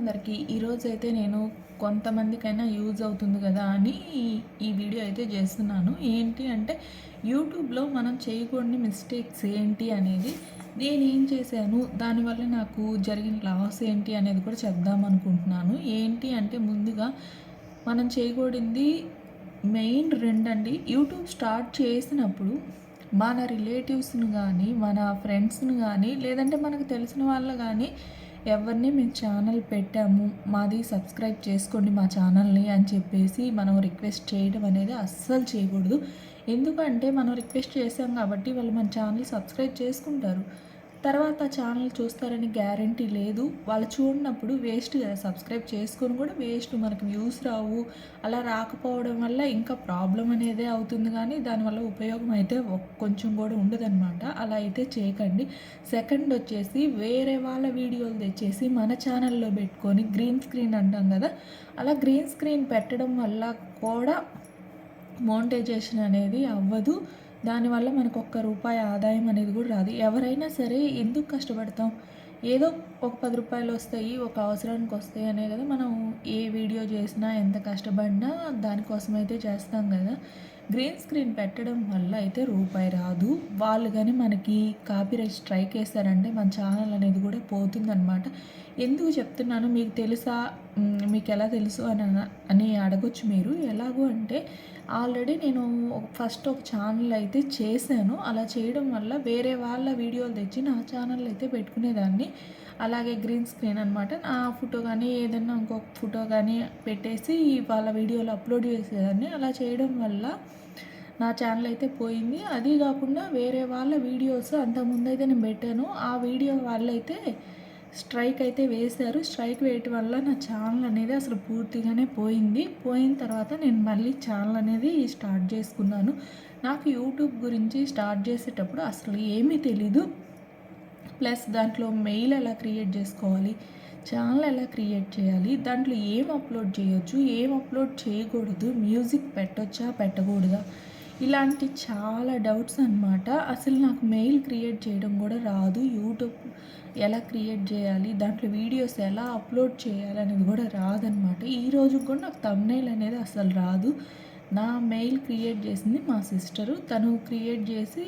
అందరికీ ఈరోజు అయితే నేను కొంతమందికైనా యూజ్ అవుతుంది కదా అని ఈ- వీడియో అయితే చేస్తున్నాను. ఏంటి అంటే యూట్యూబ్లో మనం చేయకూడని మిస్టేక్స్ ఏంటి అనేది నేను ఏం చేశాను దానివల్ల నాకు జరిగిన లాస్ ఏంటి అనేది కూడా చెప్దాం అనుకుంటున్నాను. ఏంటి అంటే ముందుగా మనం చేయకూడింది మెయిన్ రెండండి యూట్యూబ్ స్టార్ట్ చేసినప్పుడు మన రిలేటివ్స్ని కానీ మన ఫ్రెండ్స్ని కానీ లేదంటే మనకు తెలిసిన వాళ్ళు కానీ ఎవరిని మేము ఛానల్ పెట్టాము మాది సబ్స్క్రైబ్ చేసుకోండి మా ఛానల్ని అని చెప్పేసి మనం రిక్వెస్ట్ చేయడం అనేది అస్సలు చేయకూడదు. ఎందుకంటే మనం రిక్వెస్ట్ చేసాం కాబట్టి వాళ్ళు మన ఛానల్ సబ్స్క్రైబ్ చేసుకుంటారు. తర్వాత ఛానల్ చూస్తారని గ్యారంటీ లేదు. వాళ్ళు చూడనప్పుడు వేస్ట్ కదా సబ్స్క్రైబ్ చేసుకొని కూడా వేస్ట్ మనకు వ్యూస్ రావు. అలా రాకపోవడం వల్ల ఇంకా ప్రాబ్లం అనేదే అవుతుంది కానీ దానివల్ల ఉపయోగం అయితే కొంచెం కూడా ఉండదన్నమాట. అలా అయితే చేయకండి. సెకండ్ వచ్చేసి వేరే వాళ్ళ వీడియోలు తెచ్చేసి మన ఛానల్లో పెట్టుకొని గ్రీన్ స్క్రీన్ అంటాం కదా. అలా గ్రీన్ స్క్రీన్ పెట్టడం వల్ల కూడా మోనిటైజేషన్ అనేది అవ్వదు. దానివల్ల మనకు ఒక్క రూపాయి ఆదాయం అనేది కూడా రాదు. ఎవరైనా సరే ఎందుకు కష్టపడతాం? ఏదో ఒక పది రూపాయలు వస్తాయి ఒక అవసరానికి వస్తాయి అనే కదా మనం ఏ వీడియో చేసినా ఎంత కష్టపడినా దానికోసం అయితే చేస్తాం కదా. గ్రీన్ స్క్రీన్ పెట్టడం వల్ల అయితే రూపాయి రాదు. వాళ్ళు కానీ మనకి కాపీరైట్ స్ట్రైక్ వేస్తారంటే మన ఛానల్ అనేది కూడా పోతుందన్నమాట. ఎందుకు చెప్తున్నాను? మీకు తెలుసా? మీకు ఎలా తెలుసు అని అని అడగొచ్చు మీరు. ఎలాగో అంటే ఆల్రెడీ నేను ఫస్ట్ ఒక ఛానల్ అయితే చేశాను. అలా చేయడం వల్ల వేరే వాళ్ళ వీడియోలు తెచ్చి నా ఛానల్ అయితే పెట్టుకునేదాన్ని. అలాగే గ్రీన్ స్క్రీన్ అనమాట నా ఫోటో కానీ ఏదైనా ఇంకొక ఫోటో కానీ పెట్టేసి వాళ్ళ వీడియోలు అప్లోడ్ చేసేదాన్ని. అలా చేయడం వల్ల నా ఛానల్ అయితే పోయింది. అది కాకుండా వేరే వాళ్ళ వీడియోస్ అంతకుముందు అయితే నేను పెట్టాను. ఆ వీడియో వాళ్ళైతే స్ట్రైక్ అయితే వేశారు. స్ట్రైక్ వేయటం వల్ల నా ఛానల్ అనేది అసలు పూర్తిగానే పోయింది. పోయిన తర్వాత నేను మళ్ళీ ఛానల్ అనేది స్టార్ట్ చేసుకున్నాను. నాకు యూట్యూబ్ గురించి స్టార్ట్ చేసేటప్పుడు అసలు ఏమీ తెలీదు. ప్లస్ దాంట్లో మెయిల్ ఎలా క్రియేట్ చేసుకోవాలి? ఛానల్ ఎలా క్రియేట్ చేయాలి? దాంట్లో ఏం అప్లోడ్ చేయొచ్చు? ఏం అప్లోడ్ చేయకూడదు? మ్యూజిక్ పెట్టొచ్చా? పెట్టకూడదా? ఇలాంటి చాలా డౌట్స్ అనమాట అసలు నాకు మెయిల్ క్రియేట్ చేయడం కూడా రాదు. యూట్యూబ్ ఎలా క్రియేట్ చేయాలి? దాంట్లో వీడియోస్ ఎలా అప్లోడ్ చేయాలి అనేది కూడా రాదనమాట ఈ రోజు కూడా నాకు తమ్నైల్ అనేది అసలు రాదు. నా మెయిల్ క్రియేట్ చేసింది మా సిస్టరు. తను క్రియేట్ చేసి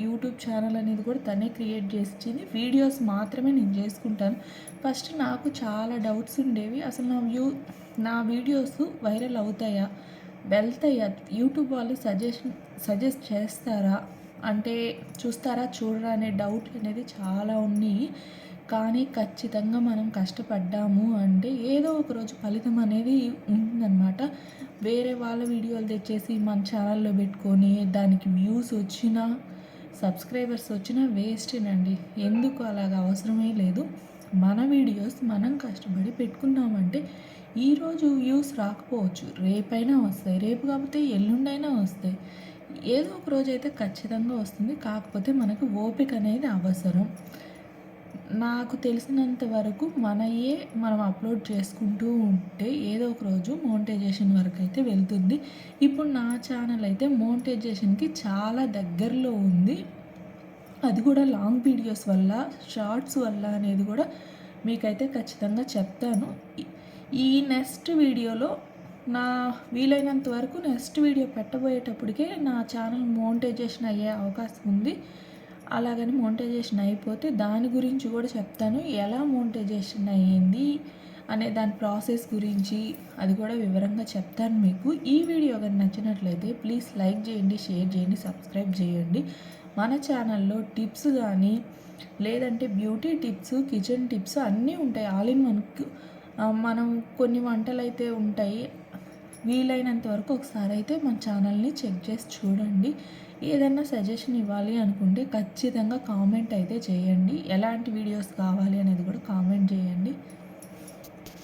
యూట్యూబ్ ఛానల్ అనేది కూడా తనే క్రియేట్ చేసి ఇచ్చింది వీడియోస్ మాత్రమే నేను చేసుకుంటాను. ఫస్ట్ నాకు చాలా డౌట్స్ ఉండేవి. అసలు నా వ్యూ నా వీడియోస్ వైరల్ అవుతాయా? వెళ్తాయా? యూట్యూబ్ వాళ్ళు సజెషన్ సజెస్ట్ చేస్తారా? అంటే చూస్తారా? చూడరా? అనే డౌట్ అనేది చాలా ఉన్నాయి. కానీ ఖచ్చితంగా మనం కష్టపడ్డాము అంటే ఏదో ఒక రోజు ఫలితం అనేది ఉంటుందన్నమాట. వేరే వాళ్ళ వీడియోలు తెచ్చేసి మన ఛానల్లో పెట్టుకొని దానికి వ్యూస్ వచ్చినా సబ్స్క్రైబర్స్ వచ్చినా వేస్టేనండి. ఎందుకు అలాగ అవసరమే లేదు. మన వీడియోస్ మనం కష్టపడి పెట్టుకున్నామంటే ఈరోజు వ్యూస్ రాకపోవచ్చు. రేపైనా వస్తాయి. రేపు కాకపోతే ఎల్లుండైనా వస్తాయి. ఏదో ఒక రోజు అయితే ఖచ్చితంగా వస్తుంది. కాకపోతే మనకు ఓపిక అనేది అవసరం. నాకు తెలిసినంత వరకు మనయే మనం అప్లోడ్ చేసుకుంటూ ఉంటే ఏదో ఒక రోజు మోనిటైజేషన్ వరకు అయితే వెళ్తుంది. ఇప్పుడు నా ఛానల్ అయితే మోనిటైజేషన్కి చాలా దగ్గరలో ఉంది. అది కూడా లాంగ్ వీడియోస్ వల్ల షార్ట్స్ వల్ల అనేది కూడా మీకైతే ఖచ్చితంగా చెప్తాను. ఈ- నెక్స్ట్ వీడియోలో నా వీలైనంత వరకు నెక్స్ట్ వీడియో పెట్టబోయేటప్పటికే నా ఛానల్ మోనిటైజేషన్ అయ్యే అవకాశం ఉంది. అలాగని మోనిటైజేషన్ అయిపోతే దాని గురించి కూడా చెప్తాను. ఎలా మోనిటైజేషన్ అయ్యింది అనే దాని ప్రాసెస్ గురించి అది కూడా వివరంగా చెప్తాను మీకు. ఈ వీడియో కానీ నచ్చినట్లయితే ప్లీజ్ లైక్ చేయండి షేర్ చేయండి సబ్స్క్రైబ్ చేయండి. మన ఛానల్లో టిప్స్ కానీ లేదంటే బ్యూటీ టిప్స్ కిచెన్ టిప్స్ అన్నీ ఉంటాయి. ఆల్ ఇన్ వన్ మనం కొన్ని వంటలు అయితే ఉంటాయి. వీలైనంత వరకు ఒకసారి అయితే మన ఛానల్ని చెక్ చేసి చూడండి. ఏదైనా సజెషన్ ఇవ్వాలి అనుకుంటే ఖచ్చితంగా కామెంట్ అయితే చేయండి. ఎలాంటి వీడియోస్ కావాలి అనేది కూడా కామెంట్ చేయండి.